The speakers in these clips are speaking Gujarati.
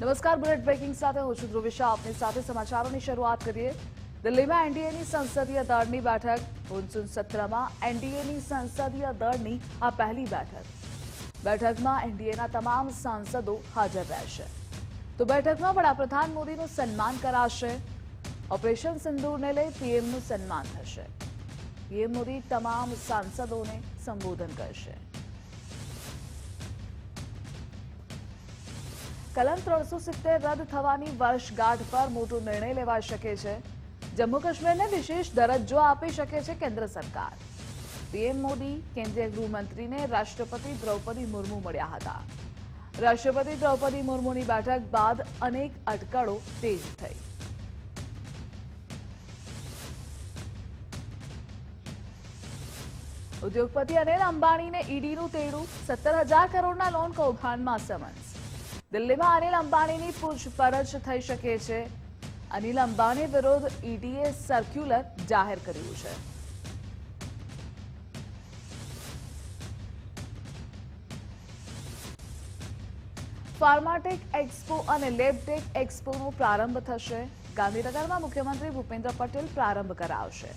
નમસ્કાર, બુલેટ બ્રેકિંગ સાથે હું છું ધ્રુવિશા. આપની સાથે સમાચારોની શરૂઆત કરીએ. દિલ્હીમાં એનડીએની સંસદીય દળની બેઠક. મોન્સૂન સત્રમાં એનડીએની સંસદીય દળની આ પહેલી બેઠક. બેઠકમાં એનડીએના તમામ સાંસદો હાજર રહેશે. તો બેઠકમાં વડાપ્રધાન મોદીનું સન્માન કરાશે. ઓપરેશન સિંદૂરને લઈ પીએમનું સન્માન થશે. પીએમ મોદી તમામ સાંસદોને સંબોધન કરશે. કલમ ત્રણસો સિત્તેર રદ થવાની વર્ષગાંઠ પર મોટો નિર્ણય લેવાઈ શકે છે. જમ્મુ કાશ્મીરને વિશેષ દરજ્જો આપી શકે છે કેન્દ્ર સરકાર. પીએમ મોદી, કેન્દ્રીય ગૃહમંત્રીને રાષ્ટ્રપતિ દ્રૌપદી મુર્મુ મળ્યા હતા. રાષ્ટ્રપતિ દ્રૌપદી મુર્મુની બેઠક બાદ અનેક અટકળો તેજ થઈ. ઉદ્યોગપતિ અનિલ અંબાણીને ઈડીનું તેડું, સત્તર હજાર કરોડના લોન કૌભાંડમાં સમન્સ. દિલ્હીમાં અનિલ અંબાણીની પૂછપરછ થઈ શકે છે. અનિલ અંબાણી વિરુદ્ધ ઈડીએ સર્ક્યુલર જાહેર કર્યું છે. ફાર્માટેક એક્સપો અને લેબટેક એક્સપોનો પ્રારંભ થશે. ગાંધીનગરમાં મુખ્યમંત્રી ભૂપેન્દ્ર પટેલ પ્રારંભ કરાવશે.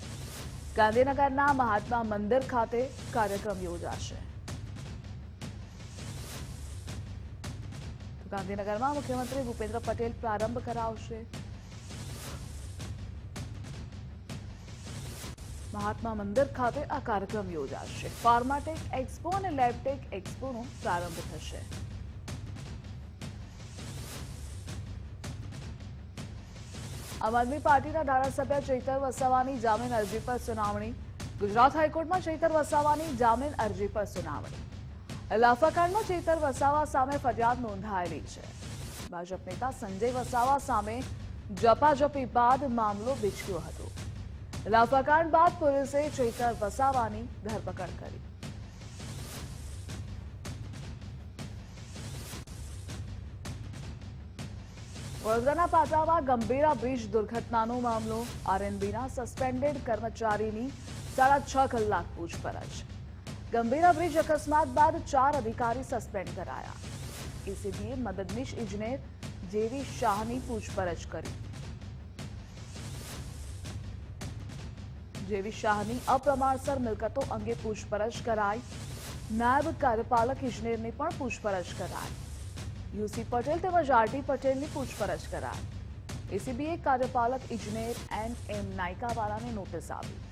ગાંધીનગરના મહાત્મા મંદિર ખાતે કાર્યક્રમ યોજાશે. ગાંધીનગરમાં મુખ્યમંત્રી ભૂપેન્દ્ર પટેલ પ્રારંભ કરાવશે. મહાત્મા મંદિર ખાતે આ કાર્યક્રમ યોજાશે. ફાર્માટેક એક્સપો અને લેબટેક એક્સપોનો પ્રારંભ થશે. આમ આદમી પાર્ટીના ધારાસભ્ય ચૈતર વસાવાની જામીન અરજી પર સુનાવણી. ગુજરાત હાઈકોર્ટમાં ચૈતર વસાવાની જામીન અરજી પર સુનાવણી. લાફાકાંડમાં ચેતર વસાવા સામે ફરિયાદ નોંધાયેલી છે. ભાજપ નેતા સંજય વસાવા સામે જપાજપી બાદ મામલો વિચક્યો હતો. લાફાકાંડ બાદ પોલીસે ચેતર વસાવાની ધરપકડ કરી. વડોદરાના પાટામાં ગંભીરા બ્રિજ દુર્ઘટનાનો મામલો. આરએનબીના સસ્પેન્ડેડ કર્મચારીની સાડા છ કલાક પૂછપરછ. ગંભીરા બ્રિજ અકસ્માત બાદ ચાર અધિકારી સસ્પેન્ડ કરાયા એસીબીએ મદદનીશ ઇજનેર જેવી શાહની પૂછપરછ કરી જેવી શાહની અપ્રમાણસર મિલકતો અંગે પૂછપરછ કરાઈ નાયબ કાર્યપાલક ઇજનેરની પણ પૂછપરછ કરાઈ યુસી પટેલ તેમજ આરટી પટેલની પૂછપરછ કરાઈ એસીબીએ કાર્યપાલક ઇજનેર એન એમ નાયકાવાલાને નોટિસ આપી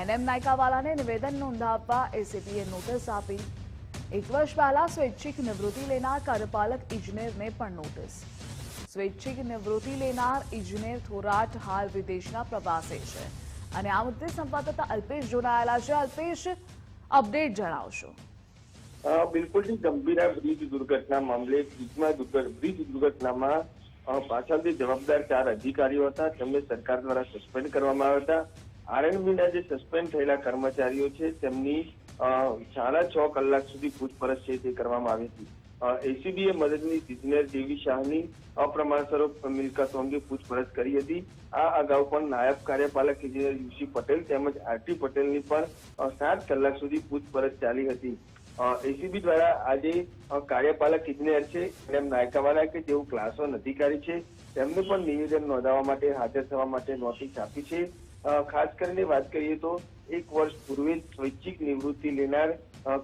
એન એમ નાયકાવાલાને નિવેદન નોંધાવવા એસીપીએ નોટિસ આપી. એક વર્ષ પહેલા સ્વૈચ્છિક નિવૃત્તિ લેનાર કાર્યપાલક ઇજનેરને પણ નોટિસ. સ્વૈચ્છિક નિવૃત્તિ લેનાર ઇજનેર થોરાટ હાલ વિદેશના પ્રવાસે છે. અને આ મુદ્દે સંવાદદાતા અલ્પેશ જોડાયેલા છે. અલ્પેશ, અપડેટ જણાવશો. બિલકુલ ગંભીરા બ્રિજ દુર્ઘટના મામલે બ્રિજમાં બ્રિજ દુર્ઘટનામાં પાછળથી જવાબદાર ચાર અધિકારીઓ હતા. તેમને સરકાર દ્વારા સસ્પેન્ડ કરવામાં આવ્યા હતા. આરએનબીના જે સસ્પેન્ડ થયેલા કર્મચારીઓ છે, તેમની સાડા છ કલાક સુધી પૂછપરછ છે તે કરવામાં આવી હતી. એસીબીએ મદદની ઇજનેર જેવી શાહની અપ્રમાણસર મિલકતો અંગે પૂછપરછ કરી હતી. આ અગાઉ પણ નાયબ કાર્યપાલક ઇજનેર યુસી પટેલ તેમજ આરટી પટેલની પણ સાત કલાક સુધી પૂછપરછ ચાલી હતી. એસીબી દ્વારા આજે કાર્યપાલક ઇજનેર છે એમ નાયકાવાલા કે જેઓ ક્લાસોન અધિકારી છે. તેમને પણ નિવેદન નોંધાવવા માટે હાજર થવા માટે નોટિસ આપી છે. ખાસ કરીને વાત કરીએ તો એક વર્ષ પૂર્વે સ્વૈચ્છિક નિવૃત્તિ લેનાર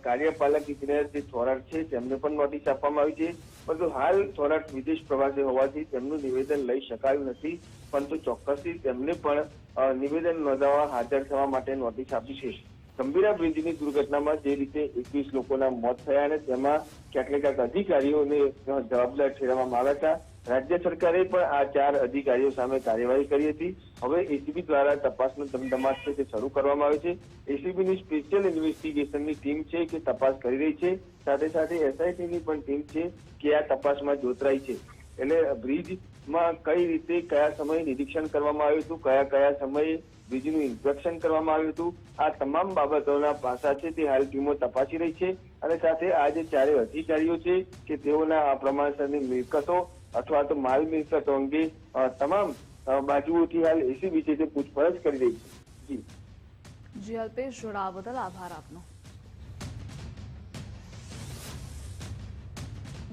કાર્યપાલક ઇજનેર જે થોરાટ છે, તેમને પણ નોટિસ આપવામાં આવી છે. પરંતુ હાલ થોરાટ વિદેશ પ્રવાસે હોવાથી તેમનું નિવેદન લઈ શકાયું નથી. પરંતુ ચોક્કસથી તેમને પણ નિવેદન નોંધાવવા હાજર થવા માટે નોટિસ આપી છે. ગંભીરા બ્રિજની દુર્ઘટનામાં જે રીતે એકવીસ લોકોના મોત થયા અને તેમાં ક્યાંક અધિકારીઓને જવાબદાર ઠેરવવામાં આવ્યા હતા. રાજ્ય સરકારે પણ આ ચાર અધિકારીઓ સામે કાર્યવાહી કરી હતી. હવે એસીબી દ્વારા તપાસનો ધમધમાટ છે તે શરૂ કરવામાં આવે છે. એસીબીની સ્પેશિયલ ઇન્વેસ્ટિગેશનની ટીમ છે કે તપાસ કરી રહી છે. સાથે સાથે એસઆઈટીની પણ ટીમ છે કે આ તપાસમાં જોતરાઈ છે. એટલે બ્રિજમાં કઈ રીતે કયા સમયે નિરીક્ષણ કરવામાં આવ્યું હતું, કયા કયા સમયે બ્રિજનું ઇન્સ્પેક્શન કરવામાં આવ્યું હતું, આ તમામ બાબતોના પાસા છે તે હાલ ટીમો તપાસી રહી છે. અને સાથે આ જે ચારે અધિકારીઓ છે કે તેઓના આ પ્રમાણસરની મિલકતો અથવા તો માલ મિલકતો અંગે તમામ બાજુઓથી હાલ એસીબી છે તે પૂછપરછ કરી રહી છે. જી. જી, અલ્પેશ જોડાવા બદલ આભાર આપનો.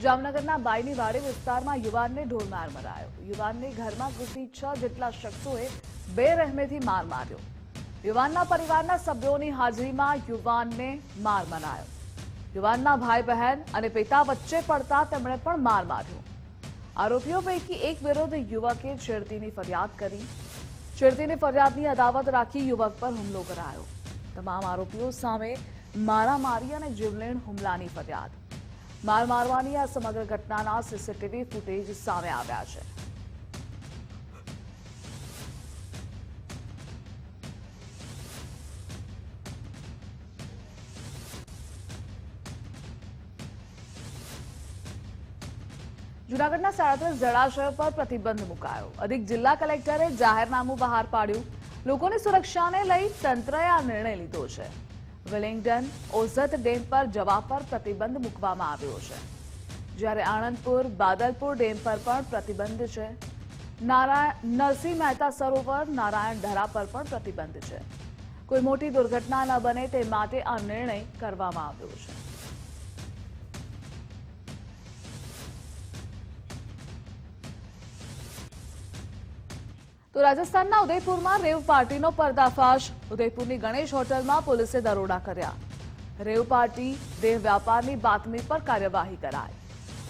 જામનગરના બાયની વાડી વિસ્તારમાં યુવાનને ઢોરમાર મરાયો. યુવાનને ઘરમાં ઘૂસી છ જેટલા શખ્સોએ બે રહેમેથી માર માર્યો. યુવાનના પરિવારના સભ્યોની હાજરીમાં યુવાનને માર મરાયો. યુવાનના ભાઈ બહેન અને પિતા વચ્ચે પડતા તેમણે પણ માર માર્યો. આરોપીઓ પૈકી એક વિરુદ્ધ યુવકે છેડતીની ફરિયાદ કરી. છેડતીની ફરિયાદની અદાવત રાખી યુવક પર હુમલો કરાયો. તમામ આરોપીઓ સામે મારામારી અને જીવલેણ હુમલાની ફરિયાદ. માર મારવાની આ સમગ્ર ઘટનાના સીસીટીવી ફૂટેજ સામે આવ્યા છે. જૂનાગઢના સાડત્રીસ જળાશયો પર પ્રતિબંધ મુકાયો. અધિક જિલ્લા કલેક્ટરે જાહેરનામું બહાર પાડ્યું. લોકોની સુરક્ષાને લઈ તંત્રએ આ નિર્ણય લીધો છે. વેલિંગ્ટન, ઓઝત ડેમ પર જવા પર પ્રતિબંધ મૂકવામાં આવ્યો છે. જ્યારે આણંદપુર, બાદલપુર ડેમ પર પણ પ્રતિબંધ છે. નારાયણ, નરસિંહ મહેતા સરોવર, નારાયણ ધરા પર પણ પ્રતિબંધ છે. કોઈ મોટી દુર્ઘટના ન બને તે માટે આ નિર્ણય કરવામાં આવ્યો છે. તો રાજસ્થાનના ઉદયપુરમાં રેવ પાર્ટીનો પર્દાફાશ. ઉદયપુરની ગણેશ હોટલમાં પોલીસે દરોડા કર્યા. રેવ પાર્ટી દેહ વ્યાપારની બાતમી પર કાર્યવાહી કરાઈ.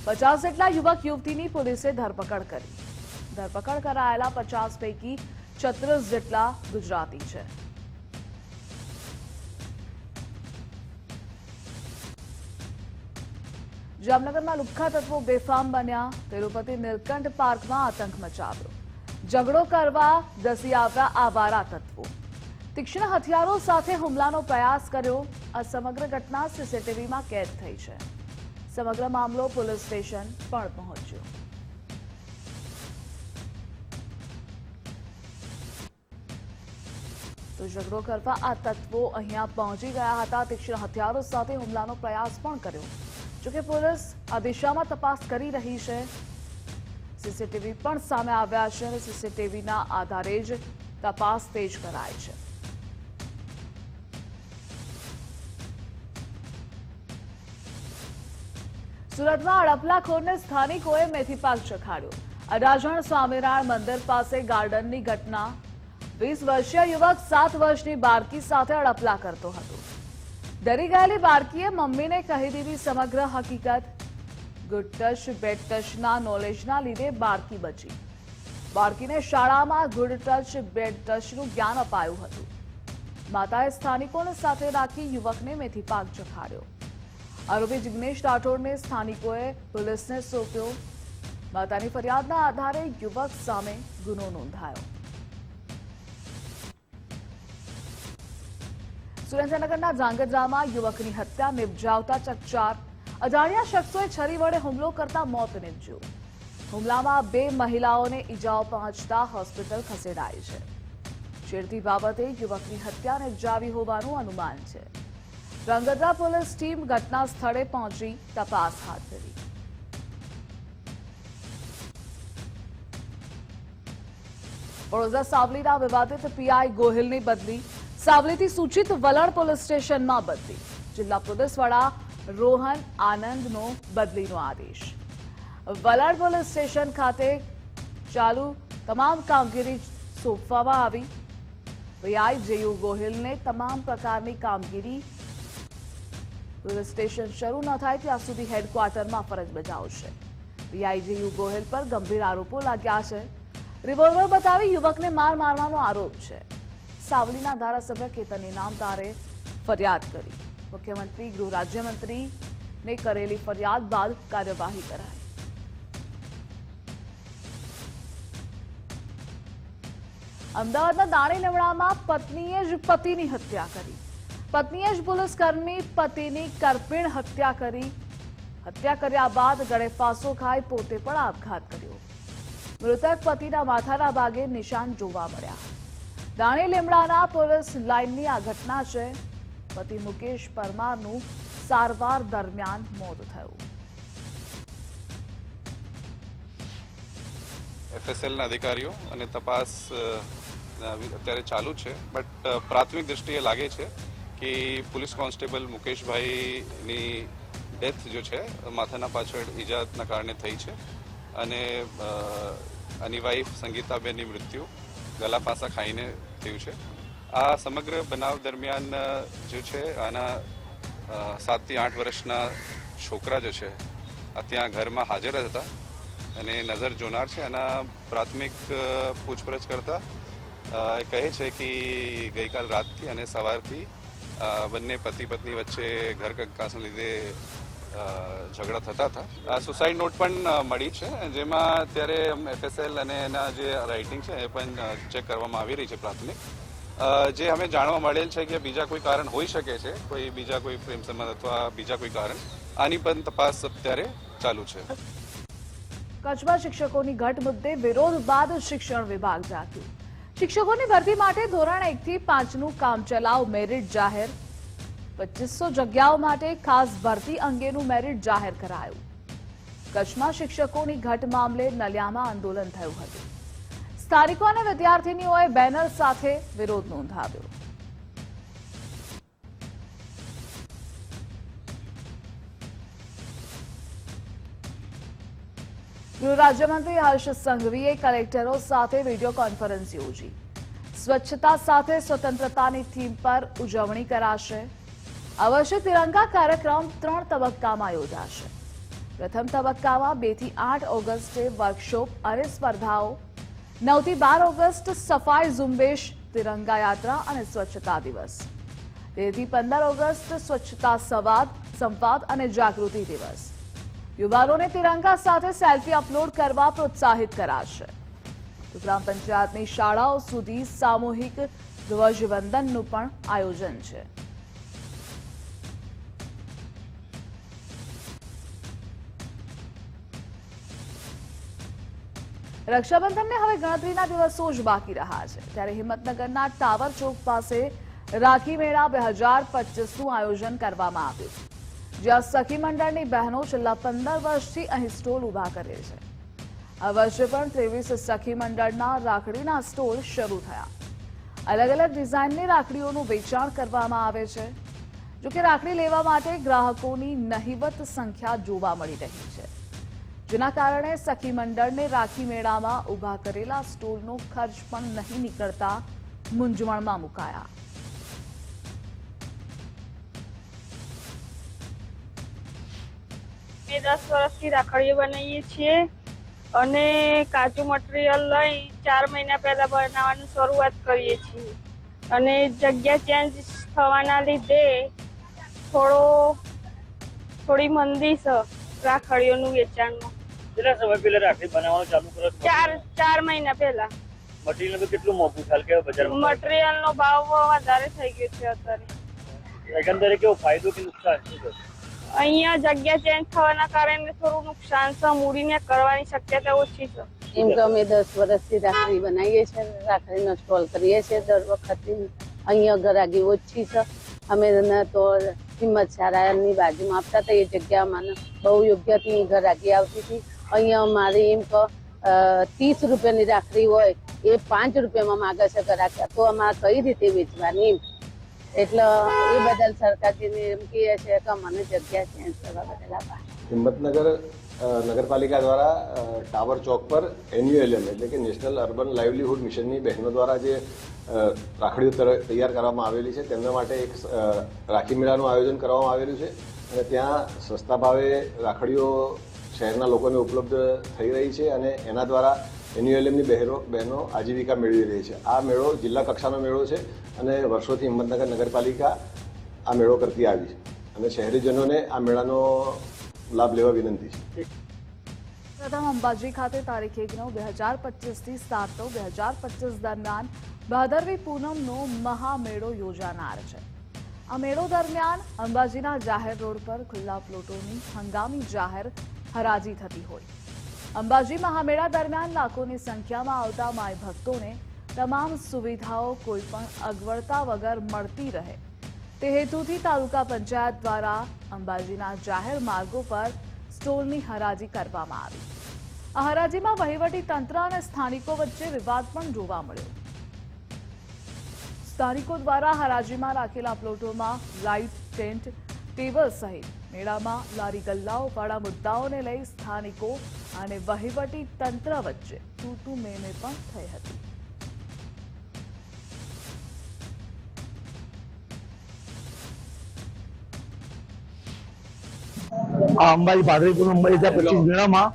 પચાસ જેટલા યુવક યુવતીની પોલીસે ધરપકડ કરી. ધરપકડ કરાયેલા પચાસ પૈકી છત્રીસ જેટલા ગુજરાતી છે. જામનગરમાં લુખ્ખા તત્વો બેફામ બન્યા. તિરુપતિ નીલકંઠ પાર્કમાં આતંક મચાવ્યો. ઝઘડો કરવા ધસી આવ્યા આવારા તત્વો તીક્ષ્ણ હથિયારો સાથે હુમલાનો પ્રયાસ કર્યો. આ સમગ્ર ઘટના સીસીટીવીમાં કેદ થઈ છે. સમગ્ર મામલો પોલીસ સ્ટેશન પણ પહોંચ્યો. તો ઝઘડો કરવા આ તત્વો અહીંયા પહોંચી ગયા હતા. તીક્ષ્ણ હથિયારો સાથે હુમલાનો પ્રયાસ પણ કર્યો. જોકે પોલીસ આ દિશામાં તપાસ કરી રહી છે. સીસીટીવી પણ સામે આવ્યા છે અને સીસીટીવીના આધારે જ તપાસ તેજ કરાય છે. સુરતમાં અડપલાખોરને સ્થાનિકોએ મેથી ચખાડ્યો. અડાજણ સ્વામિનારાયણ મંદિર પાસે ગાર્ડનની ઘટના. વીસ વર્ષીય યુવક સાત વર્ષની બાળકી સાથે અડપલા કરતો હતો. ડરી ગયેલી બાળકીએ મમ્મીને કહી દીધી સમગ્ર હકીકત. ગુડ ટચ બેડ ટચના નોલેજના લીધે બાળકી બચી. બાળકીને શાળામાં ગુડ ટચ બેડ ટચનું જ્ઞાન અપાયું હતું. માતાએ સ્થાનિકોને સાથે રાખી યુવકને મેથી પાક ચખાડ્યો આરોપી જિગ્નેશ રાઠોડને સ્થાનિકોએ પોલીસને સોંપ્યો. માતાની ફરિયાદના આધારે યુવક સામે ગુનો નોંધાયો. સુરેન્દ્રનગરના ધાંગધ્રામાં યુવકની હત્યા નિપજાવતા ચકચાર અજાણ્યા શખ્સોએ છરી વડે હુમલો કરતા મોત નિપજ્યું. હુમલામાં બે મહિલાઓને ઈજાઓ પહોંચતા હોસ્પિટલ ખસેડાઈ છે. છેડતી બાબતે યુવકની હત્યા નિપજાવી હોવાનું અનુમાન છે. ધ્રાંગધ્રા પોલીસ ટીમ ઘટના સ્થળે પહોંચી તપાસ હાથ ધરી. વડોદરા સાવલીના વિવાદિત પીઆઈ ગોહિલની બદલી સાવલીથી સૂચિત વલણ પોલીસ સ્ટેશનમાં બદલી. જિલ્લા પોલીસ વડા રોહન આનંદનો બદલીનો આદેશ. વલાડ પોલીસ સ્ટેશન ખાતે ચાલુ તમામ કામગીરી સોંપવામાં આવી. પીઆઈ જેયુ ગોહિલને તમામ પ્રકારની કામગીરી પોલીસ સ્ટેશન શરૂ ન થાય ત્યાં સુધી હેડક્વાર્ટરમાં ફરજ બજાવશે પીઆઈજીયુ ગોહિલ પર ગંભીર આરોપો લાગ્યા છે. રિવોલ્વર બતાવી યુવકને માર મારવાનો આરોપ છે. સાવલીના ધારાસભ્ય કેતન ઇનામદારે ફરિયાદ કરી. મુખ્યમંત્રી, ગૃહ રાજ્યમંત્રીને કરેલી ફરિયાદ બાદ કાર્યવાહી કરાઈ. અમદાવાદના દાણી લીમડામાં પત્નીએ જ પતિની હત્યા કરી. પત્નીએ જ પોલીસકર્મી પતિની કરપીણ હત્યા કરી. હત્યા કર્યા બાદ ગળે ફાંસો ખાઈ પોતે પણ આપઘાત કર્યો. મૃતક પતિના માથાના ભાગે નિશાન જોવા મળ્યા. દાણી લીમડાના પોલીસ લાઇનની આ ઘટના છે. પતિ મુકેશ પરમારનું સારવાર દરમિયાન મોત થયું એફએસએલના અધિકારીઓ અને તપાસ અત્યારે ચાલુ છે, બટ પ્રાથમિક દ્રષ્ટિએ લાગે છે કે પોલીસ કોન્સ્ટેબલ મુકેશભાઈની ડેથ જો છે, માથાના પાછળ ઈજાના કારણે થઈ છે અને આની વાઈફ સંગીતાબેનની મૃત્યુ ગલા પાસા ખાઈને થયું છે. આ સમગ્ર બનાવ દરમિયાન જે છે, આના સાતથી આઠ વર્ષના છોકરા જે છે ત્યાં ઘરમાં હાજર જ હતા અને નજર જોનાર છે. આના પ્રાથમિક પૂછપરછ કરતા કહે છે કે ગઈકાલ રાતથી અને સવારથી બંને પતિ પત્ની વચ્ચે ઘર કંકાસને લીધે ઝઘડા થતા હતા. આ સુસાઇડ નોટ પણ મળી છે. જેમાં અત્યારે એફએસએલ અને એના જે રાઇટિંગ છે, એ પણ ચેક કરવામાં આવી રહી છે પ્રાથમિક. જે અમે જાણવા મળેલ છે કે બીજા કોઈ કારણ હોઈ શકે છે, કોઈ બીજા કોઈ પ્રેમ સંબંધ અથવા બીજા કોઈ કારણ, આની પણ તપાસ અત્યારે ચાલુ છે. કચ્છમાં શિક્ષકોની ઘટ મુદ્દે વિરોધ બાદ શિક્ષણ વિભાગ જાગ્યું શિક્ષકોની ભરતી માટે ધોરણ એક થી પાંચનું કામચલાઉ મેરિટ જાહેર. પચીસો જગ્યાઓ માટે ખાસ ભરતી અંગેનું મેરિટ જાહેર કરાયું. કચ્છમાં શિક્ષકોની ઘટ મામલે નલિયામાં આંદોલન થયું હતું. સ્થાનિકો અને વિદ્યાર્થીનીઓએ બેનર સાથે વિરોધ નોંધાવ્યો. ગૃહ રાજ્યમંત્રી હર્ષ સંઘવીએ કલેક્ટરો સાથે વીડિયો કોન્ફરન્સ યોજી. સ્વચ્છતા સાથે સ્વતંત્રતાની થીમ પર ઉજવણી કરાશે. અવશ્ય તિરંગા કાર્યક્રમ ત્રણ તબક્કામાં યોજાશે. પ્રથમ તબક્કામાં બેથી આઠ ઓગસ્ટે વર્કશોપ અને સ્પર્ધાઓ નવથી બાર ઓગસ્ટ સફાઈ ઝુંબેશ, તિરંગા યાત્રા અને સ્વચ્છતા દિવસ. તેરથી પંદર ઓગસ્ટ સ્વચ્છતા સંવાદ સંવાદ અને જાગૃતિ દિવસ. યુવાનોને તિરંગા સાથે સેલ્ફી અપલોડ કરવા પ્રોત્સાહિત કરાશે. તો ગ્રામ પંચાયતની શાળાઓ સુધી સામૂહિક ધ્વજવંદનનું પણ આયોજન છે. રક્ષાબંધનને હવે ગણતરીના દિવસો જ બાકી રહ્યા છે. ત્યારે હિંમતનગરના ટાવર ચોક પાસે રાખી મેળા બે હજાર પચીસનું આયોજન કરવામાં આવ્યું જ્યાં સખી મંડળની બહેનો છેલ્લા પંદર વર્ષથી અહીં સ્ટોલ ઊભા કરે છે. આ વર્ષે પણ ત્રેવીસ સખી મંડળના રાખડીના સ્ટોલ શરૂ થયા. અલગ અલગ ડિઝાઇનની રાખડીઓનું વેચાણ કરવામાં આવે છે. જોકે રાખડી લેવા માટે ગ્રાહકોની નહિવત સંખ્યા જોવા મળી રહી છે. જેના કારણે સખી મંડળને રાખી મેળામાં ઊભા કરેલા સ્ટોલનો ખર્ચ પણ નહીં નીકળતા મૂંઝવણમાં મુકાયા. બે દસ વર્ષથી રાખડીઓ બનાવીએ છીએ અને કાચું મટીરિયલ લઈ ચાર મહિના પહેલા બનાવવાની શરૂઆત કરીએ છીએ. અને જગ્યા ચેન્જ થવાના લીધે થોડો, થોડી મંદી છે રાખડીઓનું વેચાણમાં. કેટલા સમય પહેલા રાખડી બનાવવાનું ચાલુ કરો ચાર ચાર મહિના પહેલા. મટીરિયલ તો કેટલું મોંઘું ચાલે કેવો બજારમાં મટીરિયલનો ભાવ વધારે થઈ ગયો છે અત્યારે. એકંદરે કેવો ફાયદો કે નુકસાન શું છે? અહીંયા જગ્યા ચેન્જ થવાના કારણે થોડું નુકસાન છે મૂડીને કરવાની શક્યતા ઓછી છે. એમ તો અમે દસ વર્ષથી રાખડી બનાવીએ છીએ રાખડીનો સ્ટોલ કરીએ છીએ દર વખતે. અહીંયા ગરાગી ઓછી છે. અમે તો હિંમત સારાની બાજુમાં આપતા હતા એ જગ્યા મને બહુ યોગ્ય હતી ગરાગી આવતી હતી. અહીંયા મારી એમ ત્રીસ રૂપિયાની રાખડી હોય, એ પાંચ રૂપિયામાં માગે છે રાખ્યા તો અમારે કઈ રીતે વેચવાની એમ? એટલે એ બદલ સરકારજીને એમ કહે છે કે મને જગ્યા ચેન્જ કરવા બદલ આભાર. હિંમતનગર નગરપાલિકા દ્વારા ટાવર ચોક પર એનયુએલએમ, એટલે કે નેશનલ અર્બન લાઇવલીહુડ મિશનની બહેનો દ્વારા જે રાખડીઓ તૈયાર કરવામાં આવેલી છે, તેમના માટે એક રાખી મેળાનું આયોજન કરવામાં આવેલું છે. અને ત્યાં સસ્તા ભાવે રાખડીઓ શહેરના લોકોને ઉપલબ્ધ થઈ રહી છે અને એના દ્વારા એન્યુએલએમની બહેનો બહેનો આજીવિકા મેળવી રહી છે. આ મેળો જિલ્લા કક્ષાનો મેળો છે અને વર્ષોથી હિંમતનગર નગરપાલિકા આ મેળો કરતી આવી છે. અને શહેરીજનોને આ મેળાનો લાભ લેવા વિનંતી છે. પ્રથમ અંબાજી ખાતે તારીખ એક નવ બે હજાર પચીસથી સાત નવ બે હજાર પચીસ દરમિયાન ભાદરવી પૂનમનો મહામેળો યોજાનાર છે. આ મેળો દરમિયાન અંબાજીના જાહેર રોડ પર ખુલ્લા પ્લોટોની હંગામી જાહેર હરાજી થતી હોય. અંબાજી મહામેળા દરમિયાન લાખોની સંખ્યામાં આવતા માય ભક્તોને તમામ સુવિધાઓ કોઈ પણ અગવડતા વગર મળતી રહે. તે હેતુથી તાલુકા પંચાયત દ્વારા અંબાજીના જાહેર માર્ગો પર સ્ટોલની હરાજી કરવામાં આવી. આ હરાજીમાં વહીવટી તંત્ર અને સ્થાનિકો વચ્ચે વિવાદ પણ જોવા મળ્યો. સ્થાનિકો દ્વારા હરાજીમાં રાખેલા પ્લોટોમાં લાઇટ, ટેન્ટ ટેબલ સહિત મેળામાં લારી ગલ્લાઓ વાળા મુદ્દાઓને લઈ સ્થાનિકો અને વહીવટી તંત્ર વચ્ચે તૂટુ મેમે પણ થઈ હતી. અંબાજી પાદરીપુર અંબાજી પચીસ મેળામાં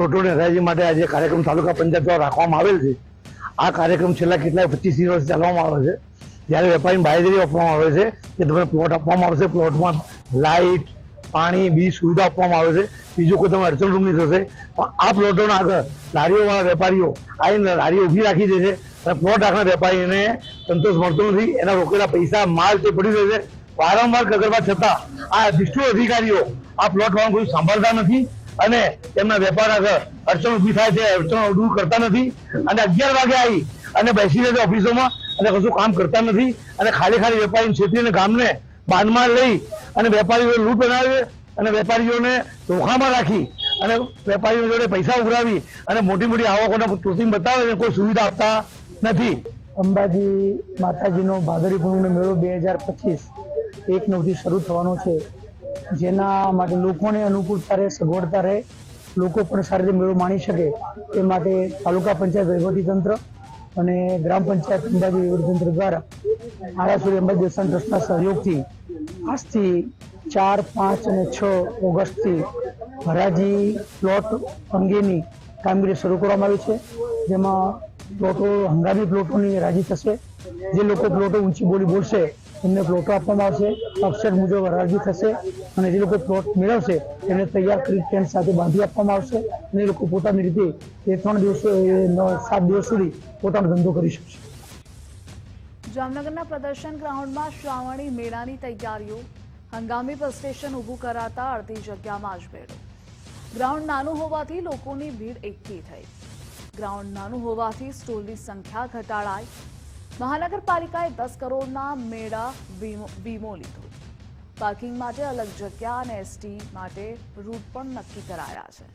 રોટોડ નેતાજી માટે આજે કાર્યક્રમ તાલુકા પંચાયત દ્વારા રાખવામાં આવેલ છે. આ કાર્યક્રમ છેલ્લા કેટલાય પચીસ વર્ષ ચાલવામાં આવે છે. જ્યારે વેપારીને બાંયધરી આપવામાં આવે છે કે તમને પ્લોટ આપવામાં આવશે પ્લોટમાં લાઇટ પાણી, બી સુવિધા આપવામાં આવે છે. બીજું કોઈ તમે અડચણ રૂમ નહીં થશે, પણ આ પ્લોટોના આગળ લારીઓવાળા વેપારીઓ આવીને લારીઓ ઊભી રાખી દે છે અને પ્લોટ રાખનાર વેપારીને સંતોષ મળતો નથી. એના રોકેલા પૈસા, માલ તે પડી રહે છે. વારંવાર કગરવા છતાં આ દિષ્ટુ અધિકારીઓ આ પ્લોટ વાળા કોઈ સાંભળતા નથી અને તેમના વેપાર આગળ અડચણ ઊભી થાય છે, અડચણો દૂર કરતા નથી. અને અગિયાર વાગે આવી અને બેસી રહે છે ઓફિસોમાં અને કશું કામ કરતા નથી. અને ખાલી ખાલી વેપારી છેતરીને ગામને બાંધમાં લઈ અને વેપારીઓ લૂંટ બનાવે અને વેપારીઓને ધોખામાં રાખી અને વેપારીઓ જોડે પૈસા ઉઘરાવી અને મોટી મોટી આવકોના પ્રોસીમ બતાવે છે, કોઈ સુવિધા આપતા નથી. અંબાજી માતાજીનો ભાદરી પૂનમનો મેળો બે હજાર પચીસ એક નવથી શરૂ થવાનો છે. જેના માટે લોકોને અનુકૂળતા રહે, સગવડતા રહે, લોકો પણ સારી રીતે મેળો માણી શકે. એ માટે તાલુકા પંચાયત વહીવટીતંત્ર અને ગ્રામ પંચાયત અંબાજી વહીવટીતંત્ર દ્વારા આરાસુરી અંબાજી દેવસ્થાન ટ્રસ્ટના સહયોગથી આજથી ચાર, પાંચ અને છ ઓગસ્ટથી હરાજી પ્લોટ અંગેની કામગીરી શરૂ કરવામાં આવી છે. જેમાં પ્લોટો, હંગામી પ્લોટોની હરાજી થશે. જે લોકો પ્લોટો ઊંચી બોલી બોલશે એમને પ્લોટો આપવામાં આવશે, અક્ષર મુજબ હરાજી થશે અને જે લોકો પ્લોટ મેળવશે એમને તૈયાર કરી ટેન્ટ સાથે બાંધી આપવામાં આવશે અને એ લોકો પોતાની રીતે એ ત્રણ દિવસો સાત દિવસ સુધી પોતાનો ધંધો કરી શકશે. જામનગરના પ્રદર્શન ગ્રાઉન્ડમાં શ્રાવણી મેળાની તૈયારીઓ. હંગામી બસ સ્ટેશન ઊભું કરાતા અડધી જગ્યામાં જ મેળો ગ્રાઉન્ડ નાનું હોવાથી લોકોની ભીડ એકઠી થઈ. ગ્રાઉન્ડ નાનું હોવાથી સ્ટોલની સંખ્યા ઘટાડાઈ મહાનગરપાલિકાએ દસ કરોડના મેળા વીમો લીધો. પાર્કિંગ માટે અલગ જગ્યા અને એસટી માટે રૂટ પણ નક્કી કરાયા છે.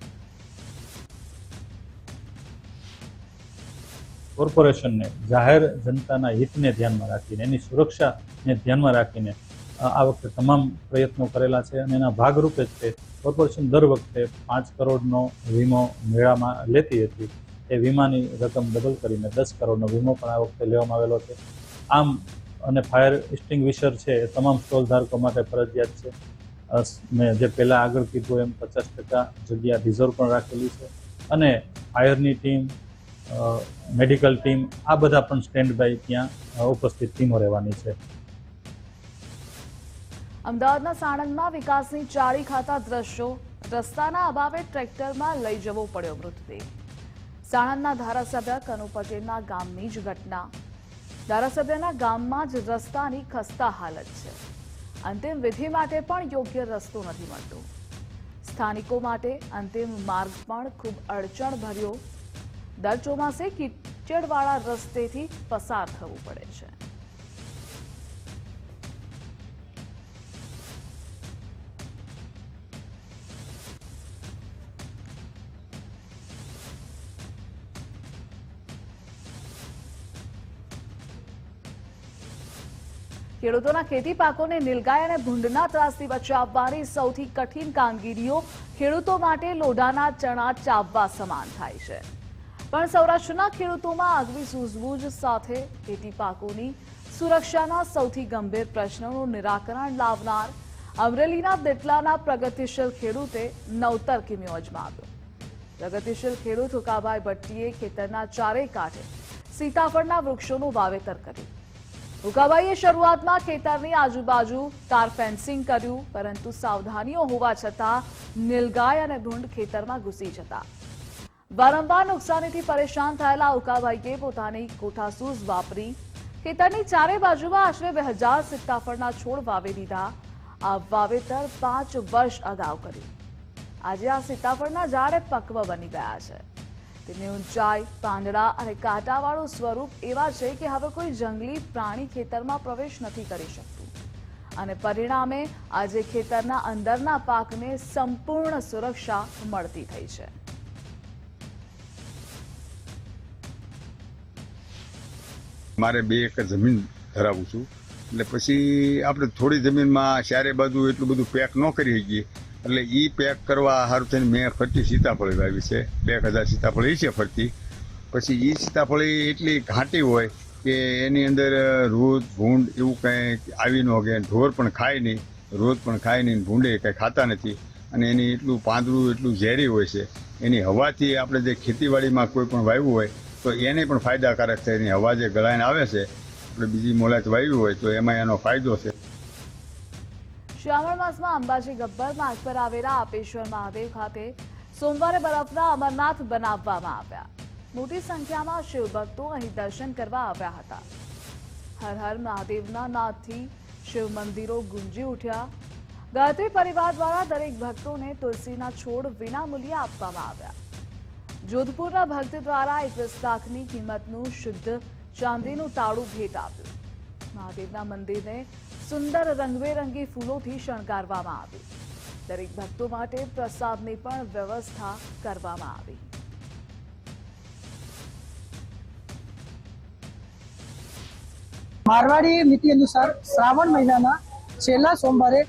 કોર્પોરેશનને જાહેર જનતાના હિતને ધ્યાનમાં રાખીને, એની સુરક્ષાને ધ્યાનમાં રાખીને આ વખતે તમામ પ્રયત્નો કરેલા છે અને એના ભાગરૂપે જ તે કોર્પોરેશન દર વખતે પાંચ કરોડનો વીમો મેળામાં લેતી હતી. એ વીમાની રકમ ડબલ કરીને દસ કરોડનો વીમો પણ આ વખતે લેવામાં આવેલો છે. આમ અને ફાયર એક્સ્ટિંગ્વિશર છે એ તમામ સ્ટોલ ધારકો માટે ફરજિયાત છે. મેં જે પહેલાં આગળ કીધું એમ પચાસ ટકા જગ્યા રિઝર્વ પણ રાખેલી છે અને ફાયરની ટીમ મેડિકલ ટીમ આ બધા પણ સ્ટેન્ડ બાય ત્યાં ઉપસ્થિત ટીમો રહેવાની છે. અમદાવાદના સાણંદમાં વિકાસની ચારી ખાતા દ્રશ્યો રસ્તાના અભાવે ટ્રેક્ટરમાં લઈ જવો પડ્યો મૃતદેહ. સાણંદના ધારાસભ્ય કનુ ગામની જ ઘટના. ધારાસભ્યના ગામમાં જ રસ્તાની ખસ્તા હાલત છે. અંતિમ વિધિ માટે પણ યોગ્ય રસ્તો નથી મળતો. સ્થાનિકો માટે અંતિમ માર્ગ પણ ખૂબ અડચણ ભર્યો. દર ચોમાસે કીચડવાળા રસ્તેથી પસાર થવું પડે છે. ખેડૂતોના ખેતી પાકોને નીલગાય અને ભૂંડના ત્રાસથી બચાવવાની સૌથી કઠિન કામગીરીઓ ખેડૂતો માટે લોઢાના ચણા ચાવવા સમાન થાય છે. પણ સૌરાષ્ટ્રના ખેડૂતોમાં આગવી સૂઝબૂઝ સાથે ખેતી પાકોની સુરક્ષાના સૌથી ગંભીર પ્રશ્નોનું નિરાકરણ લાવનાર અમરેલીના દેટલાના પ્રગતિશીલ ખેડૂતે નવતર કિમ્યો અજમાવ્યો. પ્રગતિશીલ ખેડૂત હુકાભાઈ ભટ્ટીએ ખેતરના ચારે કાંઠે સીતાફળના વૃક્ષોનું વાવેતર કર્યું. હુકાભાઈએ શરૂઆતમાં ખેતરની આજુબાજુ તાર ફેન્સિંગ કર્યું, પરંતુ સાવધાનીઓ હોવા છતાં નીલગાય અને ભૂંડ ખેતરમાં ઘૂસી જતા. વારંવાર નુકસાનીથી પરેશાન થયેલા ઉકાભાઈએ પોતાની કોઠાસૂઝ વાપરી ખેતરની ચારે બાજુમાં આશરે બે હજાર સીતાફળના છોડ વાવી દીધા. આ વાવેતર પાંચ વર્ષ અગાઉ કર્યું. આજે આ સીતાફળના ઝાડ પક્વ બની ગયા છે. તેની ઊંચાઈ પાંદડા અને કાંટાવાળું સ્વરૂપ એવા છે કે હવે કોઈ જંગલી પ્રાણી ખેતરમાં પ્રવેશ નથી કરી શકતું. અને પરિણામે આજે ખેતરના અંદરના પાકને સંપૂર્ણ સુરક્ષા મળતી થઈ છે. મારે બે એક જમીન ધરાવું છું. એટલે પછી આપણે થોડી જમીનમાં ચારે બાજુ એટલું બધું પેક ન કરી શકીએ. એટલે એ પેક કરવા સારું થઈને મેં ફરતી સીતાફળી વાવી છે. બે હજાર સીતાફળી છે ફરતી. પછી એ સીતાફળી એટલી ઘાટી હોય કે એની અંદર રોજ ભૂંડ એવું કંઈ આવી ન કે ઢોર પણ ખાય નહીં. રોજ પણ ખાય નહીં ભૂંડે કંઈ ખાતા નથી. અને એની એટલું પાંદડું, એટલું ઝેરી હોય છે. એની હવાથી આપણે જે ખેતીવાડીમાં કોઈ પણ વાવ્યું હોય, તો એને પણ ફાયદાકારક છે એની હવા જે ગળાઈને આવે છે, આપણે બીજી મોલાત વાવ્યું હોય, તો એમાં એનો ફાયદો છે. શ્રાવણ માસમાં અંબાજી ગબ્બર માર્ગ પર આવેલા આપેશ્વર મહાદેવ ખાતે સોમવારે બરફના અમરનાથ બનાવવામાં આવ્યા. મોટી સંખ્યામાં શિવભક્તો અહીં દર્શન કરવા આવ્યા હતા. હર હર મહાદેવના નાદથી શિવ મંદિરો ગુંજી ઉઠ્યા. ગાયત્રી પરિવાર દ્વારા દરેક ભક્તોને તુલસીના છોડ વિનામૂલ્યે આપવામાં આવ્યા. જોધપુરના ભક્ત દ્વારા એકવીસ લાખની કિંમતનું શુદ્ધ ચાંદીનું તાળું ભેટ આપ્યું. મહાદેવના મંદિરને સુંદર રંગબેરંગી ફૂલોથી શણગારવામાં આવ્યું દરેક ભક્તો માટે પ્રસાદની પણ વ્યવસ્થા કરવામાં આવી. મારવાડી નીતિ અનુસાર શ્રાવણ મહિનાના છેલ્લા સોમવારે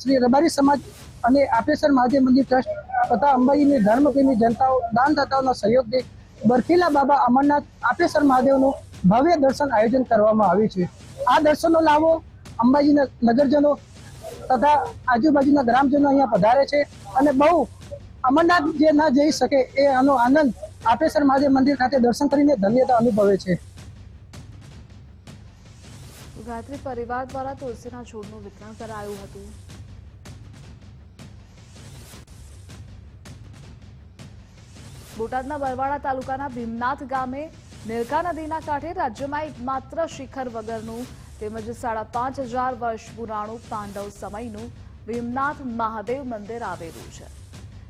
શ્રી રબારી સમાજ અને આપેસર મહાદેવ મંદિર ટ્રસ્ટ તથા અંબાજીની ધર્મપ્રેમી જનતાઓ, દાનદાતાઓના સહયોગથી બરફીલા બાબા અમરનાથ આપેસર મહાદેવનું ભવ્ય દર્શન આયોજન કરવામાં આવ્યું છે. આ દર્શનનો લાભો અંબાજીના નગરજનો તથા આજુબાજુના ગ્રામજનો અહીંયા પધારે છે અને બહુ અમરનાથ જે ના જઈ શકે એ આનો આનંદ આપેસર મહાદેવ મંદિર ખાતે દર્શન કરીને ધન્યતા અનુભવે છે. ગાયત્રી પરિવાર દ્વારા તુલસીના છોડનું વિતરણ કરાયું હતું. બોટાદના બરવાડા તાલુકાના ભીમનાથ ગામે નીલકા નદીના કાંઠે રાજ્યમાં એકમાત્ર શિખર વગરનું તેમજ સાડા પાંચ હજાર વર્ષ પુરાણું પાંડવ સમયનું ભીમનાથ મહાદેવ મંદિર આવેલું છે.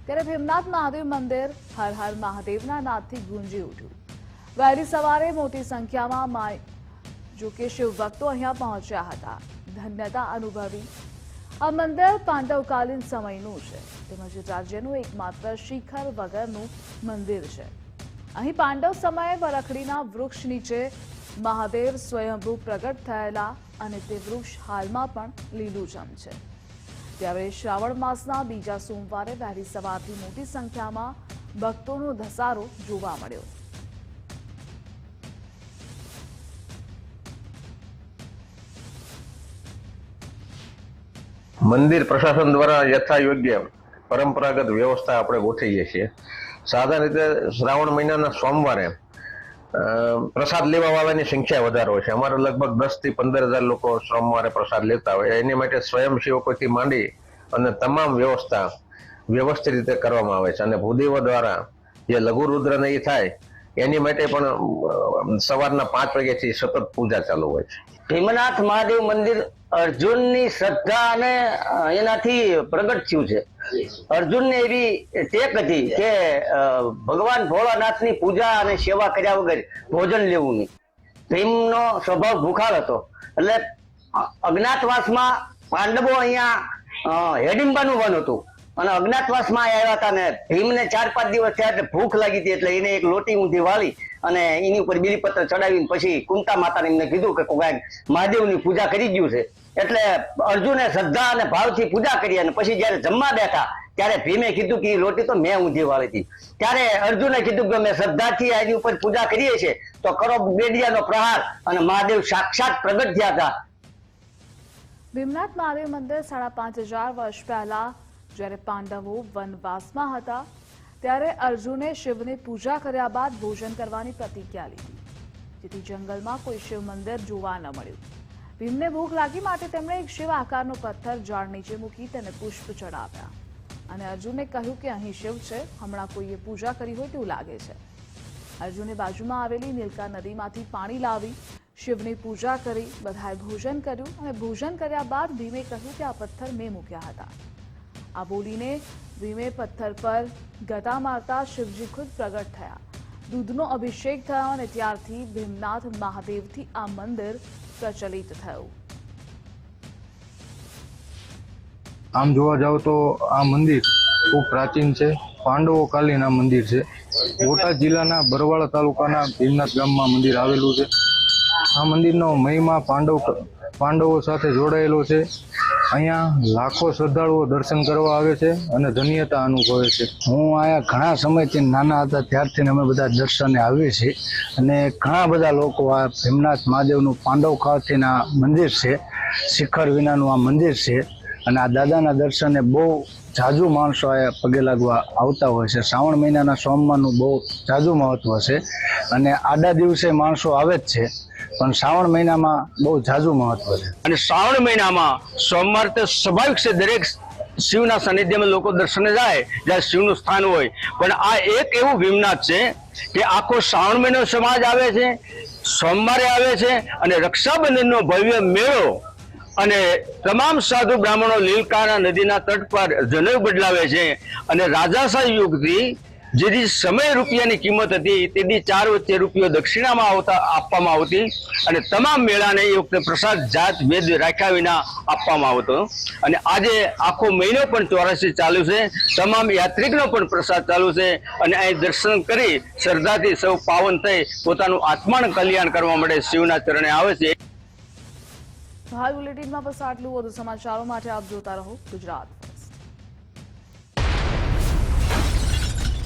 ત્યારે ભીમનાથ મહાદેવ મંદિર હર હર મહાદેવના નાદથી ગુંજી ઉઠ્યું. વહેલી સવારે મોટી સંખ્યામાં જો કે શિવ ભક્તો અહીંયા પહોંચ્યા હતા. ધન્યતા અનુભવી. આ મંદિર પાંડવકાલીન સમયનું છે. તેમજ રાજ્યનું એકમાત્ર શિખર વગરનું મંદિર છે. અહીં પાંડવ સમયે વરખડીના વૃક્ષ નીચે મહાદેવ સ્વયંભૂ પ્રગટ થયેલા અને તે વૃક્ષ હાલમાં પણ લીલુંછમ છે. ત્યારે શ્રાવણ માસના બીજા સોમવારે વહેલી સવારથી મોટી સંખ્યામાં ભક્તોનો ધસારો જોવા મળ્યો. મંદિર પ્રશાસન દ્વારા યથાયોગ્ય પરંપરાગત વ્યવસ્થા આપણે ગોઠવીએ છીએ. સાધારણ રીતે શ્રાવણ મહિનાના સોમવારે પ્રસાદ લેવા વાળાની સંખ્યા વધારે હોય છે. અમારે લગભગ દસથી પંદર હજાર લોકો સોમવારે પ્રસાદ લેતા હોય એની માટે સ્વયંસેવકોથી માંડી અને તમામ વ્યવસ્થા વ્યવસ્થિત રીતે કરવામાં આવે છે. અને ભૂદેવો દ્વારા જે લઘુ રુદ્ર નહીં થાય, એની માટે પણ સવારના પાંચ વાગ્યાથી સતત પૂજા ચાલુ હોય છે. ભીમનાથ મહાદેવ મંદિર અર્જુનની શ્રદ્ધા અને એનાથી પ્રગટ થયું છે. અર્જુનને એવી ટેક હતી કે ભગવાન ભોળાનાથની પૂજા અને સેવા કર્યા વગર ભોજન લેવું નહીં. ભીમનો સ્વભાવ ભૂખાળ હતો. એટલે અજ્ઞાતવાસમાં પાંડવો અહીંયા હેડિંબાનું વન હતું. અને અજ્ઞાતવાસમાં આવ્યા હતા ને, ભીમને ચાર પાંચ દિવસ થયા ભૂખ લાગી હતી એટલે એને એક લોટી ઊંધી વાળી અને એની ઉપર બીલીપત્ર ચડાવીને પછી કુંતા માતાને એમને કીધું કે કોઈ મહાદેવની પૂજા કરી ગયું છે. એટલે અર્જુને શ્રદ્ધા અને ભાવથી પૂજા કરી અને પછી જયારે જમવા બેઠા, ત્યારે ભીમે કીધું કે લોટી તો મેં ઊંધી વાળી હતી ત્યારે અર્જુને કીધું કે અમે શ્રદ્ધાથી આની ઉપર પૂજા કરીએ છીએ. તો કરો બેડિયાનો પ્રહાર અને મહાદેવ સાક્ષાત પ્રગટ થયા હતા. ભીમનાથ મહાદેવ મંદિર સાડા પાંચ હજાર વર્ષ પહેલા જ્યારે પાંડવો વનવાસમાં હતા ત્યારે અર્જુને શિવની પૂજા કર્યા બાદ ભોજન કરવાની પ્રતિજ્ઞા લીધી. જેથી જંગલમાં કોઈ શિવ મંદિર જોવા ન મળ્યું. ભીમને ભૂખ લાગી માટે તેમણે એક શિવ આકારનો પથ્થર ઝાડ નીચે મૂકી તેને પુષ્પ ચડાવ્યા. અને અર્જુને કહ્યું કે અહીં શિવ છે, હમણાં કોઈએ પૂજા કરી હોય તેવું લાગે છે. અર્જુને બાજુમાં આવેલી નીલકા નદીમાંથી પાણી લાવી, શિવની પૂજા કરી, બધાએ ભોજન કર્યું અને ભોજન કર્યા બાદ ભીમે કહ્યું કે આ પથ્થર મેં મૂક્યા હતા. આ બોલીને ભીમે પથ્થર પર ગતા મારતા શિવજી ખુદ પ્રગટ થયા. દૂધનો અભિષેક થયો અને ત્યારથી ભીમનાથ મહાદેવથી આ મંદિર પ્રચલિત થયું. આમ જોવા જાવ તો આ મંદિર ખૂબ પ્રાચીન છે. પાંડવો કાલીના મંદિર છે. બોટાદ જિલ્લાના બરવાળા તાલુકાના ભીમનાથ ગામમાં મંદિર આવેલું છે. આ મંદિરનો મહિમા પાંડવ પાંડવો સાથે જોડાયેલો છે. અહીંયા લાખો શ્રદ્ધાળુઓ દર્શન કરવા આવે છે અને ધન્યતા અનુભવે છે. હું અહીંયા ઘણા સમયથી નાના હતા, ત્યારથી અમે બધા દર્શને આવીએ છીએ અને ઘણા બધા લોકો આ ભીમનાથ મહાદેવનું પાંડવ ખાતેના મંદિર છે, શિખર વિનાનું આ મંદિર છે અને આ દાદાના દર્શને બહુ જાજુ માણસો આ પગે લાગવા આવતા હોય છે. શ્રાવણ મહિનાના સોમવારનું બહુ જાજુ મહત્વ છે અને આડા દિવસે માણસો આવે જ છે. પણ શ્રાવણ મહિનામાં બહુ જાજુ મહત્વ છે. અને શ્રાવણ મહિનામાં સોમવાર તો સ્વાભાવિક છે, દરેક શિવના સાનિધ્યમાં લોકો દર્શને જાય, જ્યાં શિવનું સ્થાન હોય. પણ આ એક એવું ભીમનાથ છે કે આખો શ્રાવણ મહિનો સમાજ આવે છે, સોમવારે આવે છે, અને રક્ષાબંધનનો ભવ્ય મેળો અને તમામ સાધુ બ્રાહ્મણો લીલકાના નદીના તટ પર જનોઈ બદલાવે છે. અને રાજાશાહી યુગથી જેથી સમય રૂપિયાની કિંમત હતી, તેથી ચાર વચ્ચે રૂપિયો દક્ષિણામાં આવતા આપવામાં આવતી અને તમામ મેળાને એ વખતે પ્રસાદ, જાત, ભેદ રાખ્યા વિના આપવામાં આવતો. અને આજે આખો મહિનો પણ ચોરાસી ચાલુ છે. તમામ યાત્રિકનો પણ પ્રસાદ ચાલુ છે અને અહીં દર્શન કરી શ્રદ્ધાથી સૌ પાવન થઈ પોતાનું આત્માનું કલ્યાણ કરવા માટે શિવના ચરણે આવે છે. હાલ બુલેટિનમાં બસ આટલું વધુ સમાચારો માટે આપ જોતા રહો ગુજરાત.